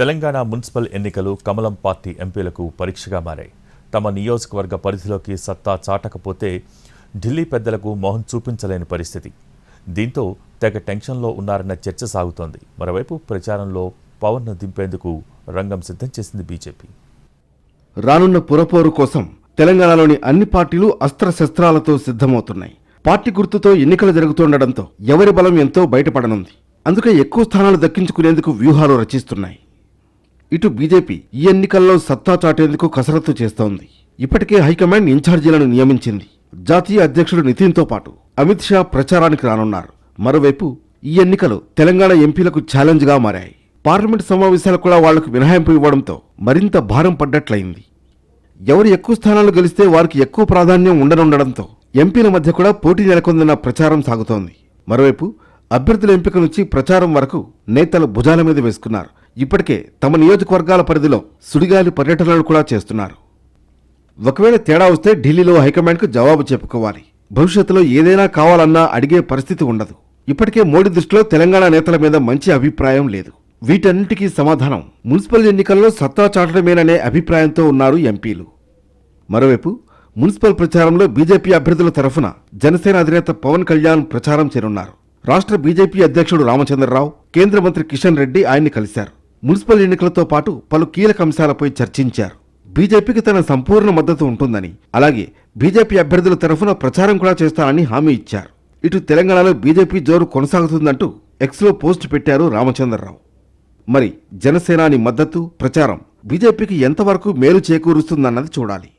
Telangana municipal ఎన్నికలు కమలం party ఎంపీలకు పరీక్షగా మారాయి. తమ నియోజకవర్గ పరిధిలోకి సత్తా చాటకపోతే ఢిల్లీ పెద్దలకు మొహం చూపించలేని పరిస్థితి. దీంతో తెగ టెన్షన్లో ఉన్నారన్న చర్చ సాగుతోంది. మరోవైపు ప్రచారంలో పవన్ను దింపేందుకు రంగం సిద్ధం చేసింది బీజేపీ. రానున్న పురపోరు కోసం తెలంగాణలోని అన్ని పార్టీలు అస్త్రశస్త్రాలతో సిద్ధమవుతున్నాయి. పార్టీ గుర్తుతో ఎన్నికలు జరుగుతుండటంతో ఎవరి బలం ఎంతో బయటపడనుంది. అందుకే ఎక్కువ స్థానాలు దక్కించుకునేందుకు వ్యూహాలు రచిస్తున్నాయి. ఇటు బీజేపీ ఈ ఎన్నికల్లో సత్తా చాటేందుకు కసరత్తు చేస్తోంది. ఇప్పటికే హైకమాండ్ ఇన్ఛార్జీలను నియమించింది. జాతీయ అధ్యక్షుడు నితిన్తో పాటు అమిత్ షా ప్రచారానికి రానున్నారు. మరోవైపు ఈ ఎన్నికలు తెలంగాణ ఎంపీలకు ఛాలెంజ్గా మారాయి. పార్లమెంట్ సమావేశాలు కూడా వాళ్ళకు మినహాయింపు ఇవ్వడంతో మరింత భారం పడ్డట్లయింది. ఎవరు ఎక్కువ స్థానాలు గెలిస్తే వారికి ఎక్కువ ప్రాధాన్యం ఉండనుండడంతో ఎంపీల మధ్య కూడా పోటీ నెలకొందన్న ప్రచారం సాగుతోంది. మరోవైపు అభ్యర్థుల ఎంపిక నుంచి ప్రచారం వరకు నేతలు భుజాల మీద వేసుకున్నారు. ఇప్పటికే తమ నియోజకవర్గాల పరిధిలో సుడిగాలి పర్యటనలు కూడా చేస్తున్నారు. ఒకవేళ తేడా వస్తే ఢిల్లీలో హైకమాండ్కు జవాబు చెప్పుకోవాలి. భవిష్యత్తులో ఏదైనా కావాలన్నా అడిగే పరిస్థితి ఉండదు. ఇప్పటికే మోడీ దృష్టిలో తెలంగాణ నేతల మీద మంచి అభిప్రాయం లేదు. వీటన్నిటికీ సమాధానం. మున్సిపల్ ఎన్నికల్లో సత్తా చాటడమేననే అభిప్రాయంతో ఉన్నారు ఎంపీలు. మరోవైపు మున్సిపల్ ప్రచారంలో బీజేపీ అభ్యర్థుల తరఫున జనసేన అధినేత పవన్ కళ్యాణ్ ప్రచారం చేరున్నారు రాష్ట్ర బీజేపీ అధ్యక్షుడు రామచంద్రరావు కేంద్ర మంత్రి కిషన్ రెడ్డి ఆయన్ని కలిశారు. మున్సిపల్ ఎన్నికలతో పాటు పలు కీలక అంశాలపై చర్చించారు. బీజేపీకి తన సంపూర్ణ మద్దతు ఉంటుందని అలాగే బీజేపీ అభ్యర్థుల తరఫున ప్రచారం కూడా చేస్తానని హామీ ఇచ్చారు. ఇటు తెలంగాణలో బీజేపీ జోరు కొనసాగుతుందంటూ ఎక్స్లో పోస్ట్ పెట్టారు రామచంద్రరావు. మరి జనసేనాని మద్దతు ప్రచారం బీజేపీకి ఎంతవరకు మేలు చేకూరుస్తుందన్నది చూడాలి.